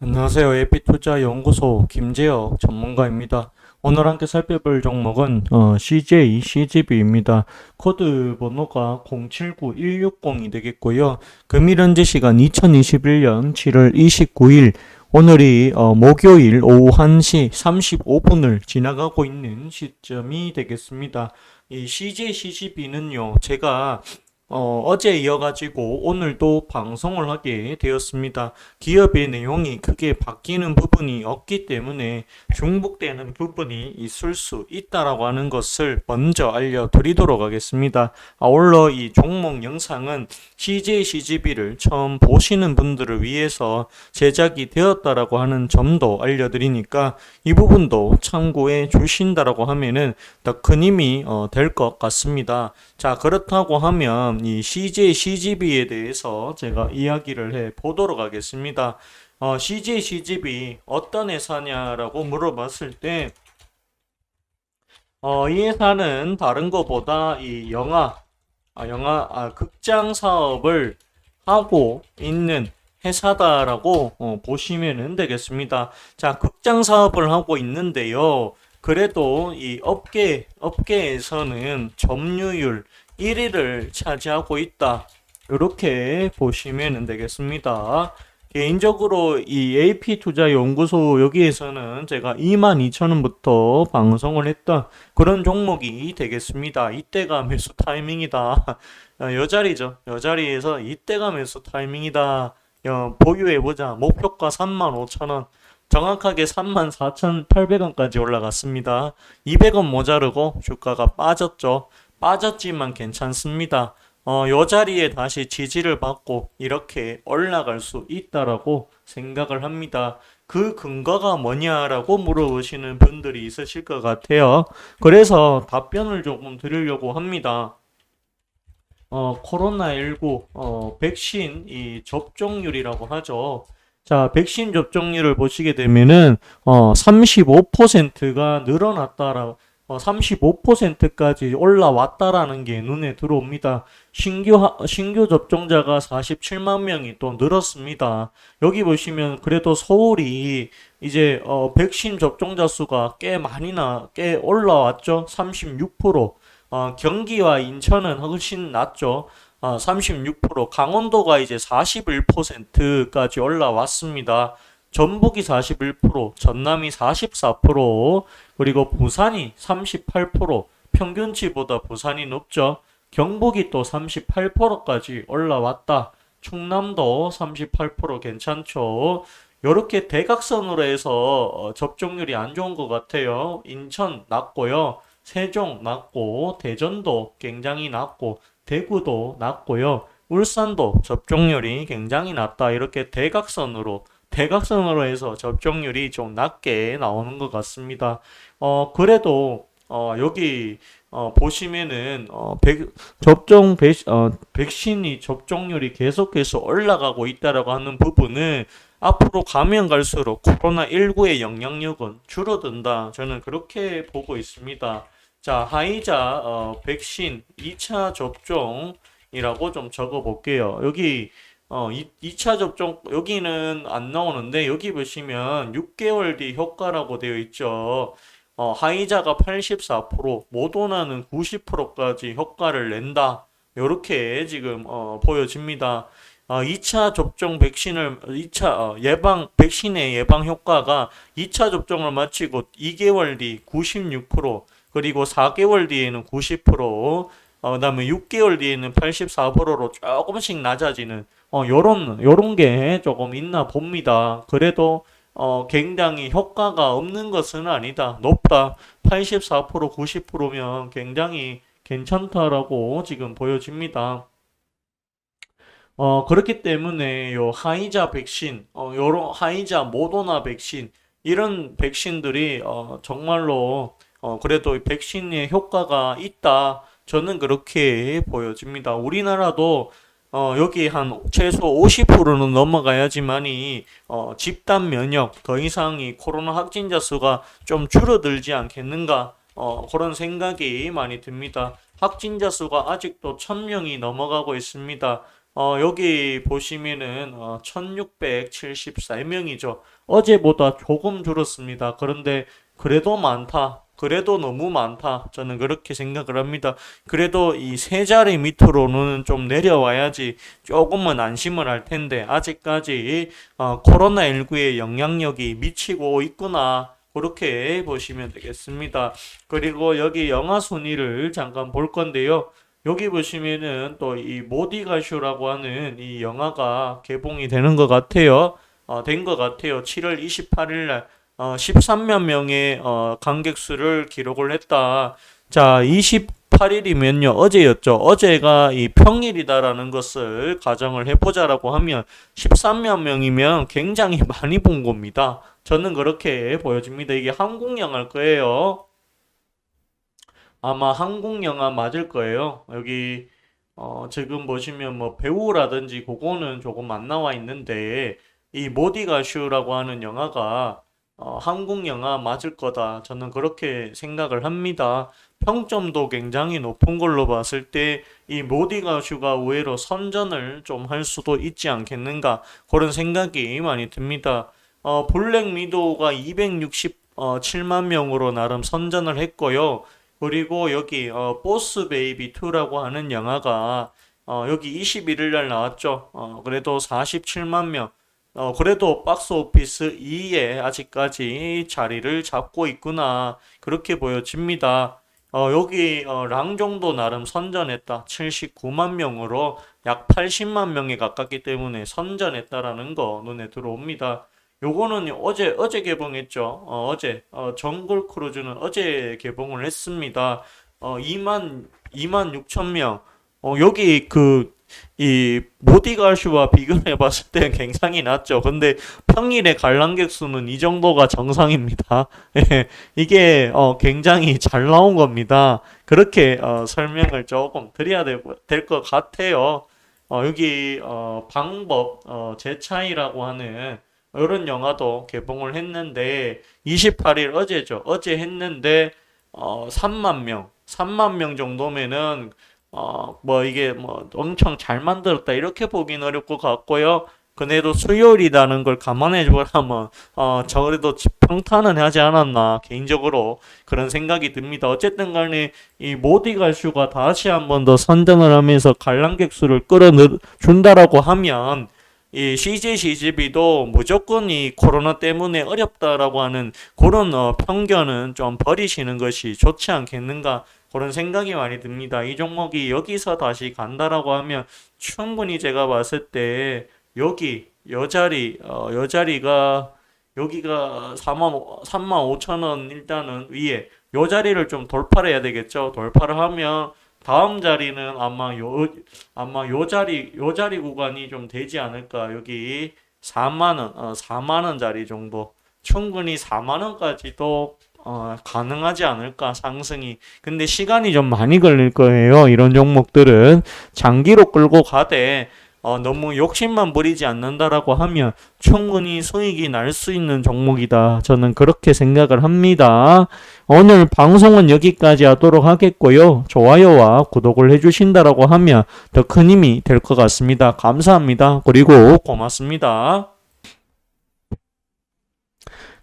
안녕하세요. 에피투자연구소 김재혁 전문가입니다. 오늘 함께 살펴볼 종목은 어, CJ, CGB입니다. 코드 번호가 079160이 되겠고요. 금일 현재 시간 2021년 7월 29일 오늘이 어, 목요일 오후 1시 35분을 지나가고 있는 시점이 되겠습니다. 이 CJ, CGB는요, 제가 어, 어제 이어가지고 오늘도 방송을 하게 되었습니다. 기업의 내용이 크게 바뀌는 부분이 없기 때문에 중복되는 부분이 있을 수 있다라고 하는 것을 먼저 알려드리도록 하겠습니다. 아울러 이 종목 영상은 CJ, CGB를 처음 보시는 분들을 위해서 제작이 되었다라고 하는 점도 알려드리니까 이 부분도 참고해 주신다라고 하면은 더 큰 힘이 어, 될 것 같습니다. 자, 그렇다고 하면 이 CJ, CGB에 대해서 제가 이야기를 해 보도록 하겠습니다. 어, CJ, CGB 어떤 회사냐라고 물어봤을 때, 어, 이 회사는 다른 것보다 이 영화, 아, 영화, 아, 극장 사업을 하고 있는 회사다라고 어, 보시면 되겠습니다. 자, 극장 사업을 하고 있는데요. 그래도 이 업계, 업계에서는 점유율 1위를 차지하고 있다. 이렇게 보시면 되겠습니다. 개인적으로 이 AP투자 연구소 여기에서는 제가 22,000원부터 방송을 했던 그런 종목이 되겠습니다. 이때가 매수 타이밍이다. 어, 여 자리죠. 여 자리에서 이때가 매수 타이밍이다. 어, 보유해 보자. 목표가 35,000원. 정확하게 34,800원까지 올라갔습니다. 200원 모자르고 주가가 빠졌죠. 빠졌지만 괜찮습니다. 어, 요 자리에 다시 지지를 받고 이렇게 올라갈 수 있다라고 생각을 합니다. 그 근거가 뭐냐라고 물어보시는 분들이 있으실 것 같아요. 그래서 답변을 조금 드리려고 합니다. 어, 코로나19 어, 백신 이 접종률이라고 하죠. 자, 백신 접종률을 보시게 되면은 어, 35%가 늘어났다라 어, 35%까지 올라왔다라는 게 눈에 들어옵니다. 신규 하- 신규 접종자가 47만 명이 또 늘었습니다. 여기 보시면 그래도 서울이 이제 어, 백신 접종자 수가 꽤 많이나 꽤 올라왔죠. 36%. 어, 경기와 인천은 훨씬 낮죠. 아, 36%, 강원도가 이제 41%까지 올라왔습니다. 전북이 41%, 전남이 44%, 그리고 부산이 38%, 평균치보다 부산이 높죠. 경북이 또 38%까지 올라왔다. 충남도 38% 괜찮죠. 요렇게 대각선으로 해서 어, 접종률이 안 좋은 것 같아요. 인천 낮고요. 세종 낮고, 대전도 굉장히 낮고, 대구도 낮고요. 울산도 접종률이 굉장히 낮다. 이렇게 대각선으로 대각선으로 해서 접종률이 좀 낮게 나오는 것 같습니다. 어, 그래도 어, 여기 어, 보시면은 어, 백, 접종 백, 어, 백신이 접종률이 계속해서 올라가고 있다라고 하는 부분은 앞으로 가면 갈수록 코로나 19의 영향력은 줄어든다. 저는 그렇게 보고 있습니다. 자, 하이자 어, 백신 2차 접종이라고 좀 적어 볼게요. 여기 어, 2, 차 접종 여기는 안 나오는데 여기 보시면 6개월 뒤 효과라고 되어 있죠. 어, 하이자가 84%, 모더나는 90%까지 효과를 낸다. 이렇게 지금 어, 보여집니다. 어, 2차 접종 백신을 2차 어, 예방 백신의 예방 효과가 2차 접종을 마치고 2개월 뒤 96%, 그리고 4개월 뒤에는 90%, 어, 그다음에 6개월 뒤에는 84%로 조금씩 낮아지는 어, 요런 요런 게 조금 있나 봅니다. 그래도 어, 굉장히 효과가 없는 것은 아니다. 높다. 84% 90%면 굉장히 괜찮다라고 지금 보여집니다. 어, 그렇기 때문에 요 하이자 백신, 어, 요런 하이자 모더나 백신 이런 백신들이 어, 정말로 어, 그래도 이 백신의 효과가 있다. 저는 그렇게 보여집니다. 우리나라도 어, 여기 한 최소 50%는 넘어가야지만이 어, 집단 면역 더 이상 이 코로나 확진자 수가 좀 줄어들지 않겠는가 어, 그런 생각이 많이 듭니다. 확진자 수가 아직도 1000명이 넘어가고 있습니다. 어, 여기 보시면은 어, 1674명이죠. 어제보다 조금 줄었습니다. 그런데 그래도 많다. 그래도 너무 많다. 저는 그렇게 생각을 합니다. 그래도 이 세 자리 밑으로는 좀 내려와야지 조금은 안심을 할 텐데 아직까지 어, 코로나19의 영향력이 미치고 있구나. 그렇게 보시면 되겠습니다. 그리고 여기 영화 순위를 잠깐 볼 건데요. 여기 보시면은 또 이 모디가쇼라고 하는 이 영화가 개봉이 되는 것 같아요. 어, 된것 같아요. 7월 28일 날 어, 13만 명의 어, 관객 수를 기록을 했다. 자, 28일이면요. 어제였죠. 어제가 이 평일이다라는 것을 가정을 해보자라고 하면 13만 명이면 굉장히 많이 본 겁니다. 저는 그렇게 보여집니다. 이게 한국 영화일 거예요. 아마 한국 영화 맞을 거예요. 여기 어, 지금 보시면 뭐 배우라든지 그거는 조금 안 나와 있는데 이 모디가슈라고 하는 영화가 어, 한국 영화 맞을 거다. 저는 그렇게 생각을 합니다. 평점도 굉장히 높은 걸로 봤을 때 이 모디 가슈가 의외로 선전을 좀 할 수도 있지 않겠는가 그런 생각이 많이 듭니다. 어, 블랙 미도우가 267만 명으로 나름 선전을 했고요. 그리고 여기 어, 보스 베이비 2라고 하는 영화가 어, 여기 21일 날 나왔죠. 어, 그래도 47만 명. 어, 그래도 박스 오피스 2에 아직까지 자리를 잡고 있구나. 그렇게 보여집니다. 어, 여기 어, 랑 정도 나름 선전했다. 79만 명으로 약 80만 명에 가깝기 때문에 선전했다라는 거 눈에 들어옵니다. 요거는 어제 어제 개봉했죠. 어, 어제 어, 정글 크루즈는 어제 개봉을 했습니다. 어, 2만 2만 6천 명. 어, 여기 그 이 모디가슈와 비교해 봤을 때 굉장히 낮죠. 근데 평일에 관람객 수는 이 정도가 정상입니다. 예, 이게 어, 굉장히 잘 나온 겁니다. 그렇게 어, 설명을 조금 드려야 될것 같아요. 어, 여기 어, 방법 어, 제 차이라고 하는 이런 영화도 개봉을 했는데 28일 어제죠. 어제 했는데 어, 3만 명, 3만 명 정도면은 어, 뭐 이게 뭐 엄청 잘 만들었다 이렇게 보긴 것 같고요. 그래도 수요일이라는 걸 감안해 보라면 어, 저래도 평탄은 하지 않았나 개인적으로 그런 생각이 듭니다. 어쨌든 간에 이 모디 갈슈가 다시 한 번 더 선전을 하면서 관람객 수를 끌어준다라고 하면 이 CJ CGV도 무조건 이 코로나 때문에 어렵다라고 하는 그런 어, 편견은 좀 버리시는 것이 좋지 않겠는가 그런 생각이 많이 듭니다. 이 종목이 여기서 다시 간다라고 하면 충분히 제가 봤을 때 여기 여자리 어, 여자리가 여기가 4만 3만 5천 원 일단은 위에 요 자리를 좀 돌파를 해야 되겠죠. 돌파를 하면 다음 자리는 아마 요 아마 요 자리 요 자리 구간이 좀 되지 않을까. 여기 4만 원, 어, 4만 원짜리 정도 충분히 4만 원까지도 어, 가능하지 않을까 상승이. 근데 시간이 좀 많이 걸릴 거예요. 이런 종목들은 장기로 끌고 가되 어, 너무 욕심만 부리지 않는다라고 하면 충분히 수익이 날 수 있는 종목이다. 저는 그렇게 생각을 합니다. 오늘 방송은 여기까지 하도록 하겠고요. 좋아요와 구독을 해주신다라고 하면 더 큰 힘이 될 것 같습니다. 감사합니다. 그리고 고맙습니다.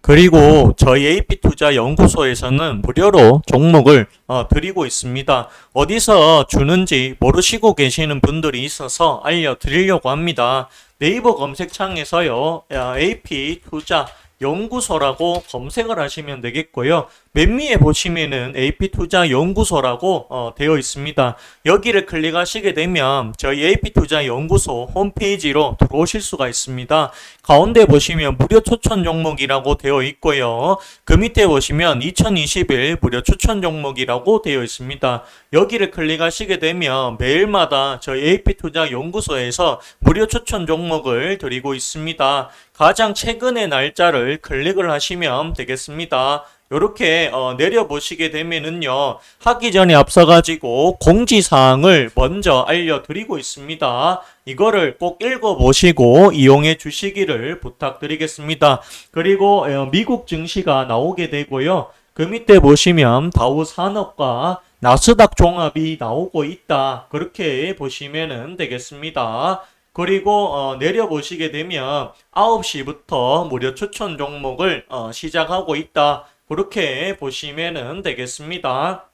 그리고 저희 AP투자 연구소에서는 무료로 종목을 어, 드리고 있습니다. 어디서 주는지 모르시고 계시는 분들이 있어서 알려드리려고 합니다. 네이버 검색창에서요, AP투자 연구소라고 검색을 하시면 되겠고요. 맨 위에 보시면은 AP투자 연구소라고 어, 되어 있습니다. 여기를 클릭하시게 되면 저희 AP투자 연구소 홈페이지로 들어오실 수가 있습니다. 가운데 보시면 무료 추천 종목이라고 되어 있고요. 그 밑에 보시면 2021 무료 추천 종목이라고 되어 있습니다. 여기를 클릭하시게 되면 매일마다 저희 AP투자 연구소에서 무료 추천 종목을 드리고 있습니다. 가장 최근의 날짜를 클릭을 하시면 되겠습니다. 이렇게 어, 내려보시게 되면은요 하기 전에 앞서가지고 공지사항을 먼저 알려드리고 있습니다. 이거를 꼭 읽어보시고 이용해 주시기를 부탁드리겠습니다. 그리고 어, 미국 증시가 나오게 되고요. 그 밑에 보시면 다우 산업과 나스닥 종합이 나오고 있다. 그렇게 보시면 되겠습니다. 그리고 어, 내려보시게 되면 9시부터 무료 추천 종목을 어, 시작하고 있다. 그렇게 보시면 되겠습니다.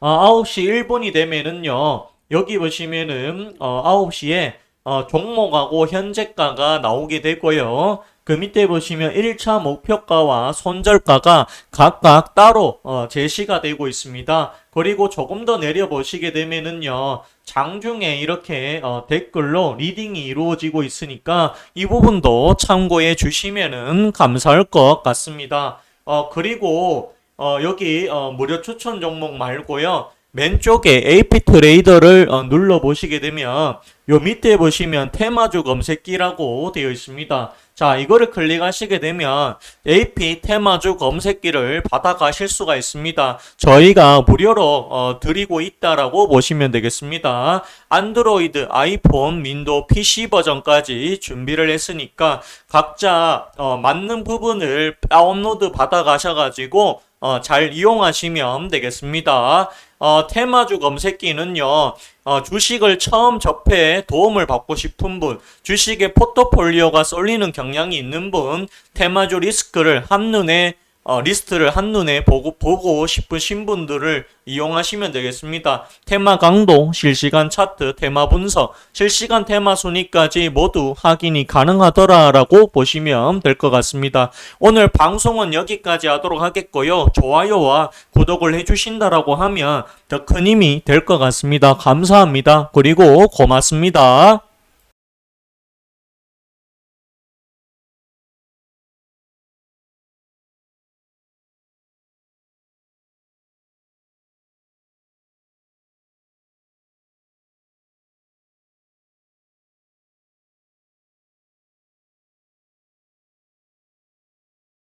어, 9시 1분이 되면은요. 여기 보시면은 어, 9시에 어, 종목하고 현재가가 나오게 되고요. 그 밑에 보시면 1차 목표가와 손절가가 각각 따로 어, 제시가 되고 있습니다. 그리고 조금 더 내려보시게 되면은요. 장중에 이렇게 어, 댓글로 리딩이 이루어지고 있으니까 이 부분도 참고해 주시면은 감사할 것 같습니다. 어, 그리고 어, 여기 어, 무료 추천 종목 말고요. 왼쪽에 AP 트레이더를 어, 눌러 보시게 되면 요 밑에 보시면 테마주 검색기라고 되어 있습니다. 자, 이거를 클릭하시게 되면 AP 테마주 검색기를 받아가실 수가 있습니다. 저희가 무료로 어, 드리고 있다라고 보시면 되겠습니다. 안드로이드, 아이폰, 윈도우, PC 버전까지 준비를 했으니까 각자 어, 맞는 부분을 다운로드 받아가셔가지고 어, 잘 이용하시면 되겠습니다. 어, 테마주 검색기는요, 어, 주식을 처음 접해 도움을 받고 싶은 분, 주식의 포트폴리오가 쏠리는 경향이 있는 분, 테마주 리스크를 한눈에 어, 리스트를 한눈에 보고, 보고 싶으신 분들을 이용하시면 되겠습니다. 테마 강도, 실시간 차트, 테마 분석, 실시간 테마 순위까지 모두 확인이 가능하더라라고 보시면 될 것 같습니다. 오늘 방송은 여기까지 하도록 하겠고요. 좋아요와 구독을 해주신다라고 하면 더 큰 힘이 될 것 같습니다. 감사합니다. 그리고 고맙습니다.